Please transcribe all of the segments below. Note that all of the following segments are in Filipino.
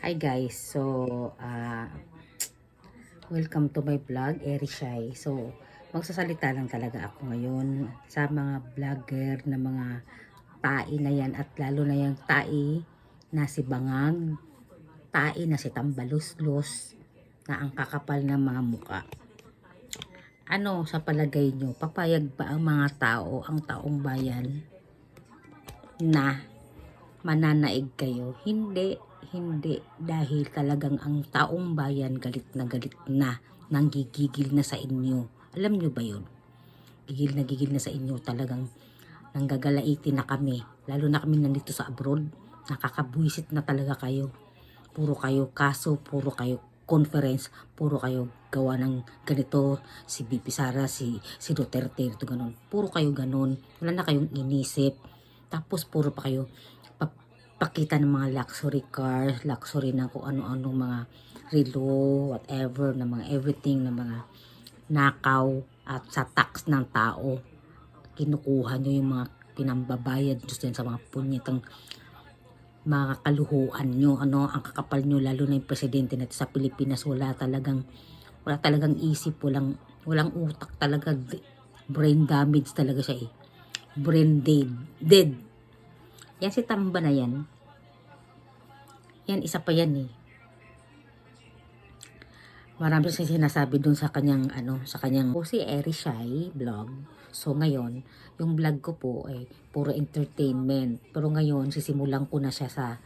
Hi guys, so uh, welcome to my vlog, Eri Shai. So magsasalita lang talaga ako ngayon sa mga vlogger na mga tai na yan at lalo na yung tai na si Bangag, tai na si Tambaluslos na ang kakapal ng mga muka. Ano sa palagay nyo, papayag ba ang mga tao, ang taong bayan na mananaig kayo? Hindi, hindi. Dahil talagang ang taong bayan galit na galit na, nanggigigil na sa inyo. Alam nyo ba yun? Gigil na gigil na sa inyo talagang nanggagalaiti na kami. Lalo na kami nandito sa abroad. Nakakabuisit na talaga kayo. Puro kayo kaso, puro kayo conference, puro kayo gawa ng ganito, si BP Sara, si, si Duterte, ito ganun. Puro kayo ganun. Wala na kayong inisip. Tapos puro pa kayo pa- pakita ng mga luxury cars, luxury na kung ano-ano mga relo, whatever, na mga everything, na mga nakaw at sa tax ng tao. Kinukuha nyo yung mga pinambabayad nyo sa mga punyetang mga kaluhuan nyo, ano, ang kakapal nyo, lalo na yung presidente natin sa Pilipinas, wala talagang, wala talagang isip, walang, walang utak talaga, brain damage talaga siya eh. Brain dead. Dead. Yan si Tamba na yan. Yan, isa pa yan eh. Marami siyang sinasabi dun sa kanyang, ano, sa kanyang, po si Eri Shai vlog. So ngayon, yung vlog ko po ay puro entertainment. Pero ngayon, sisimulan ko na siya sa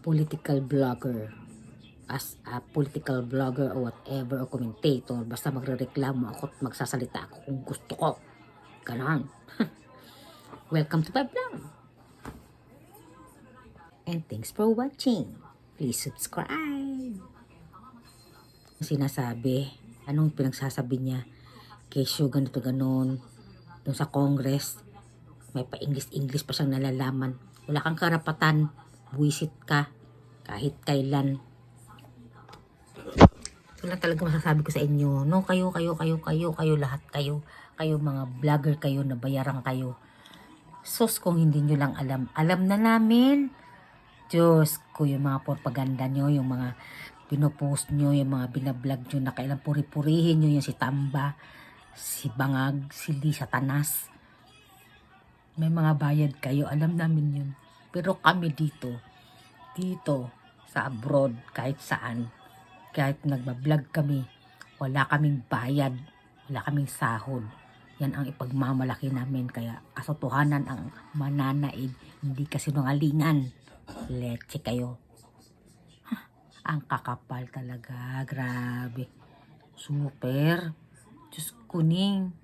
political blogger. As a political blogger or whatever or commentator. Basta magre-reklamo ako at magsasalita ako kung gusto ko. Ganon. Welcome to my vlog. And thanks for watching. Please subscribe. Sinasabi, anong pinagsasabi niya? Kesyo ganito ganon. Doon sa Congress, may pa-English-English pa siyang nalalaman. Wala kang karapatan. Buwisit ka. Kahit kailan. Ito lang talaga masasabi ko sa inyo. No, kayo, kayo, kayo, kayo, kayo, lahat kayo. Kayo mga vlogger kayo na bayaran kayo. Sos kung hindi nyo lang alam. Alam na namin. Diyos ko, yung mga propaganda nyo, yung mga pinopost nyo, yung mga binablog nyo na kailang puri-purihin nyo yung si Tamba, si Bangag, si Lisa Tanas. May mga bayad kayo, alam namin yun. Pero kami dito, dito, sa abroad, kahit saan, kahit nagbablog kami, wala kaming bayad, wala kaming sahod. Yan ang ipagmamalaki namin. Kaya katotohanan ang mananaig, hindi kasinungalingan. Leche kayo. Ha, ang kakapal talaga. Grabe. Super. Diyos kuning.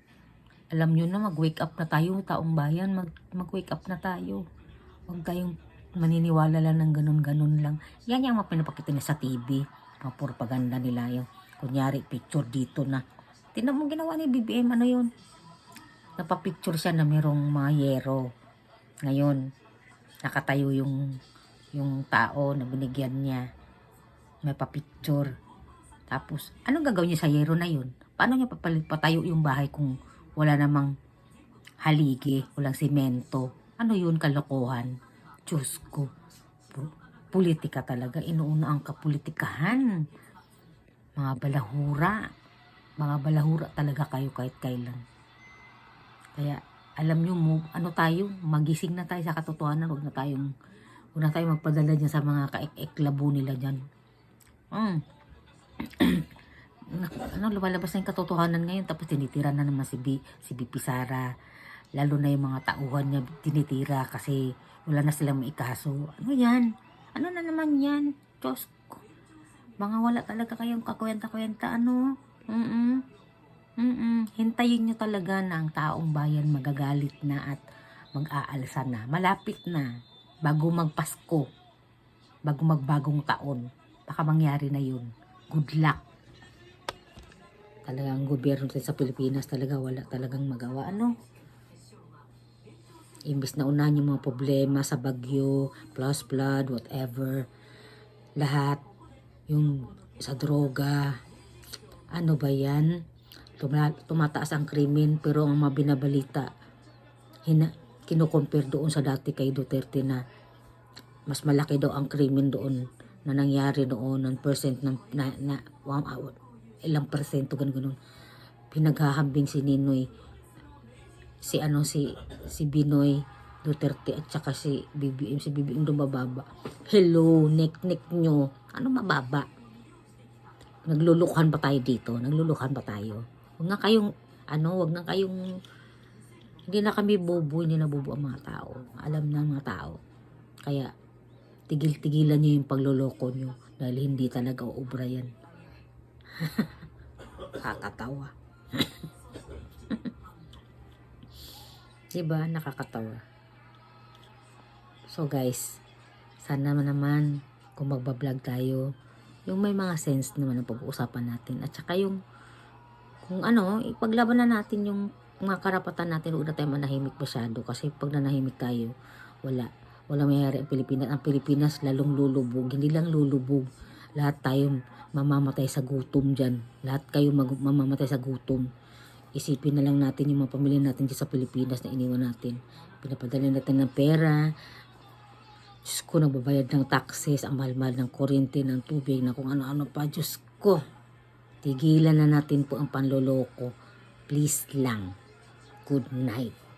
Alam nyo na, mag-wake up na tayo, taong bayan. Mag- mag-wake up na tayo. Huwag tayong maniniwala lang ng ganun-ganun lang. Yan yung mga pinapakita nila sa TV. Mga propaganda nila yung kunyari picture dito na. Tinan mo ginawa ni BBM, ano yun? Napapicture siya na merong mga yero. Ngayon, nakatayo yung yung tao na binigyan niya. May papicture. Tapos, anong gagawin niya sa yero na yun? Paano niya papalit patayo yung bahay kung wala namang haligi, walang simento? Ano yun, kalokohan? Diyos ko. Politika talaga. Inuuna ang kapolitikahan. Mga balahura. Mga balahura talaga kayo kahit kailan. Kaya, alam nyo mo, ano tayo, magising na tayo sa katotohanan. Huwag na tayong, huwag na tayong magpadala dyan sa mga kaek-eklabo nila dyan. Mm. ano, lumalabas na yung katotohanan ngayon tapos tinitira na naman si, B, si BP Sara. Lalo na yung mga tauhan niya tinitira kasi wala na silang maikaso. Ano yan? Ano na naman yan? Diyos ko. Mga wala talaga kayong kakwenta-kwenta. Ano? Mm-mm. Mm-mm. Hintayin nyo talaga na ang taong bayan magagalit na at mag-aalsa na. Malapit na. Bago magpasko. Bago magbagong taon. Baka mangyari na yun. Good luck. Talagang gobyerno sa Pilipinas talaga wala talagang magawa. Ano? Imbis na unahan yung mga problema sa bagyo, plus flood, whatever. Lahat. Yung sa droga. Ano ba yan? Tuma- tumataas ang krimen pero ang mga binabalita hina, kinukompare doon sa dati kay Duterte na mas malaki daw ang krimen doon na nangyari noon ng percent ng na, na wow, ilang percento ganun ganun pinaghahambing si Ninoy si ano si si Binoy Duterte at saka si BBM si BBM dumababa. Hello nek nek nyo. Ano mababa? Naglulukuhan pa tayo dito? Naglulukuhan pa tayo huwag na kayong ano huwag na kayong hindi na kami bobo hindi na bobo ang mga tao. Alam ng mga tao. Kaya tigil-tigilan nyo yung pagloloko nyo dahil hindi talaga uubra yan. Kakatawa. Diba? Nakakatawa. So guys sana naman kung magbablog tayo yung may mga sense naman ang pag-uusapan natin at saka yung kung ano ipaglaban na natin yung mga karapatan natin huwag na tayo manahimik masyado. Kasi pag nanahimik tayo wala. Wala mayayari ang Pilipinas ang Pilipinas lalong lulubog. Hindi lang lulubog. Lahat tayo mamamatay sa gutom dyan. Lahat kayo mag- mamamatay sa gutom. Isipin na lang natin yung mga pamilya natin dyan sa Pilipinas na iniwan natin. Pinapadala natin ng pera. Diyos ko, nagbabayad ng taxes, ang mahal-mahal ng kuryente, ng tubig, na kung ano-ano pa. Diyos ko, tigilan na natin po ang panloloko. Please lang. Good night.